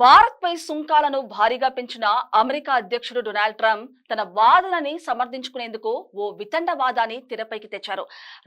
భారత్ పై సుంకాలను భారీగా పెంచిన అమెరికా అధ్యక్షుడు డొనాల్డ్ ట్రంప్ తన వాదనని సమర్థించుకునేందుకు ఓ వితండవాదాన్ని తెరపైకి తెచ్చారు.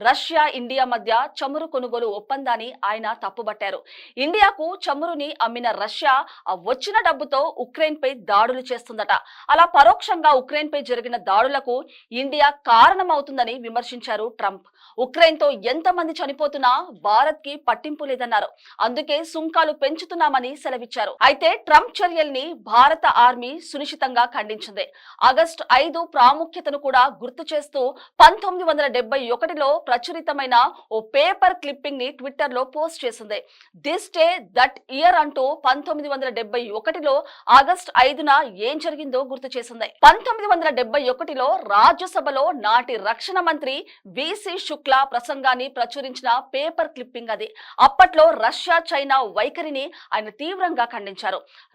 రష్యా ఇండియా మధ్య చమురు కొనుగోలు ఒప్పందాన్ని ఆయన తప్పుబట్టారు. ఇండియాకు చమురుని అమ్మిన రష్యా ఆ వచ్చిన డబ్బుతో ఉక్రెయిన్ పై దాడులు చేస్తుందట. అలా పరోక్షంగా ఉక్రెయిన్ పై జరిగిన దాడులకు ఇండియా కారణమవుతుందని విమర్శించారు ట్రంప్. ఉక్రెయిన్తో ఎంతమంది చనిపోతున్నా భారత్కి పట్టింపు లేదన్నారు. అందుకే సుంకాలు పెంచుతున్నామని సెలవిచ్చారు. అయితే ట్రంప్ చర్యల్ని భారత ఆర్మీ సునిశ్చితంగా ఖండించింది. ఆగస్టు ఐదు ప్రాముఖ్యతను కూడా గుర్తు చేస్తూ పంతొమ్మిది వందల డెబ్బై ఒకటిలో ప్రచురితమైన ఓ పేపర్ క్లిప్పింగ్ని ట్విట్టర్లో పోస్ట్ చేసింది. దిస్ డే దట్ ఇయర్ అంటూ పంతొమ్మిది వందల డెబ్బై ఒకటిలో ఆగస్ట్ ఐదున ఏం జరిగిందో గుర్తు చేసింది. పంతొమ్మిది వందల డెబ్బై ఒకటిలో రాజ్యసభలో నాటి రక్షణ మంత్రి విసి శుక్లా ప్రసంగాన్ని ప్రచురించిన పేపర్ క్లిప్పింగ్ అది. అప్పట్లో రష్యా చైనా వైఖరిని ఆయన తీవ్రంగా ఖండించారు.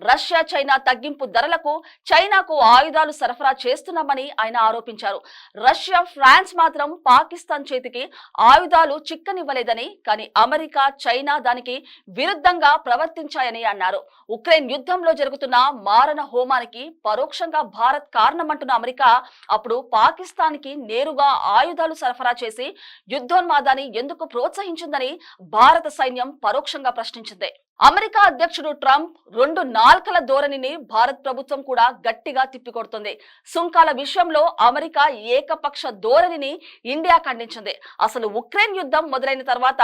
రష్యా చైనా తగ్గింపు ధరలకు చైనాకు ఆయుధాలు సరఫరా చేస్తున్నామని ఆయన ఆరోపించారు. రష్యా ఫ్రాన్స్ మాత్రం పాకిస్తాన్ చేతికి ఆయుధాలు చిక్కనివ్వలేదని కానీ అమెరికా చైనా దానికి విరుద్ధంగా ప్రవర్తించాయని అన్నారు. ఉక్రెయిన్ యుద్ధంలో జరుగుతున్న మారణ హోమానికి పరోక్షంగా భారత్ కారణమంటున్న అమెరికా అప్పుడు పాకిస్తాన్కి నేరుగా ఆయుధాలు సరఫరా చేసి యుద్ధోన్మాదాన్ని ఎందుకు ప్రోత్సహించిందని భారత సైన్యం పరోక్షంగా ప్రశ్నించింది. అమెరికా అధ్యక్షుడు ట్రంప్ రెండు నాల్కల ధోరణిని భారత్ ప్రభుత్వం కూడా గట్టిగా తిప్పికొడుతుంది. సుంకాల విషయంలో అమెరికా ఏకపక్ష ధోరణిని ఇండియా ఖండించింది. అసలు ఉక్రెయిన్ యుద్ధం మొదలైన తర్వాత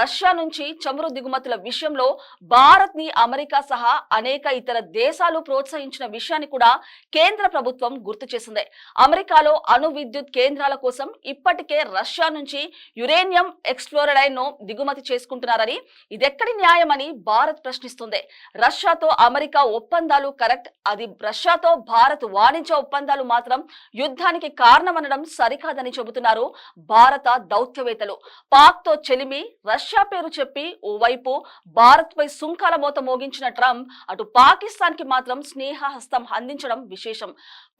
రష్యా నుంచి చమురు దిగుమతుల విషయంలో భారత్ని అమెరికా సహా అనేక ఇతర దేశాలు ప్రోత్సహించిన విషయాన్ని కూడా కేంద్ర ప్రభుత్వం గుర్తు చేసింది. అమెరికాలో అణు విద్యుత్ కేంద్రాల కోసం ఇప్పటికే రష్యా నుంచి యురేనియం ఎక్స్ప్లోరడైన్ను దిగుమతి చేసుకుంటున్నారని ఇదెక్కడి న్యాయమని భారత్ ప్రశ్నిస్తుంది. రష్యాతో అమెరికా ఒప్పందాలు కరెక్ట్. అది రష్యాతో భారత్ వాణిజ్య ఒప్పందాలు మాత్రం యుద్ధానికి కారణమనడం సరికాదని చెబుతున్నారు భారత దౌత్యవేత్తలు. పాక్తో చెలిమి రష్యా పేరు చెప్పి ఓవైపు భారత్ పై సుంకాల మోత మోగించిన ట్రంప్ అటు పాకిస్తాన్కి మాత్రం స్నేహహస్తం అందించడం విశేషం.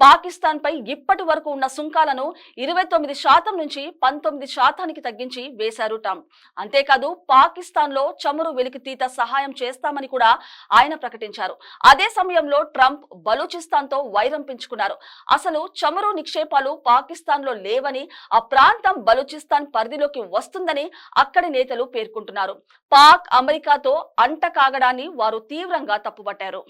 పాకిస్తాన్ పై ఇప్పటి వరకు ఉన్న సుంకాలను ఇరవై తొమ్మిది శాతం నుంచి పంతొమ్మిది శాతానికి తగ్గించి వేశారు ట్రంప్. అంతేకాదు పాకిస్తాన్లో చమురు వెలికితీత సహాయం చేస్తామని కూడా ఆయన ప్రకటించారు. అదే సమయంలో ట్రంప్ బలూచిస్తాన్తో వైరం పెంచుకున్నారు. అసలు చమురు నిక్షేపాలు పాకిస్తాన్లో లేవని ఆ ప్రాంతం బలూచిస్తాన్ పరిధిలోకి వస్తుందని అక్కడి నేతలు పేర్కొంటున్నారు. పాక్ అమెరికాతో అంట కాగడాన్ని వారు తీవ్రంగా తప్పుపట్టారు.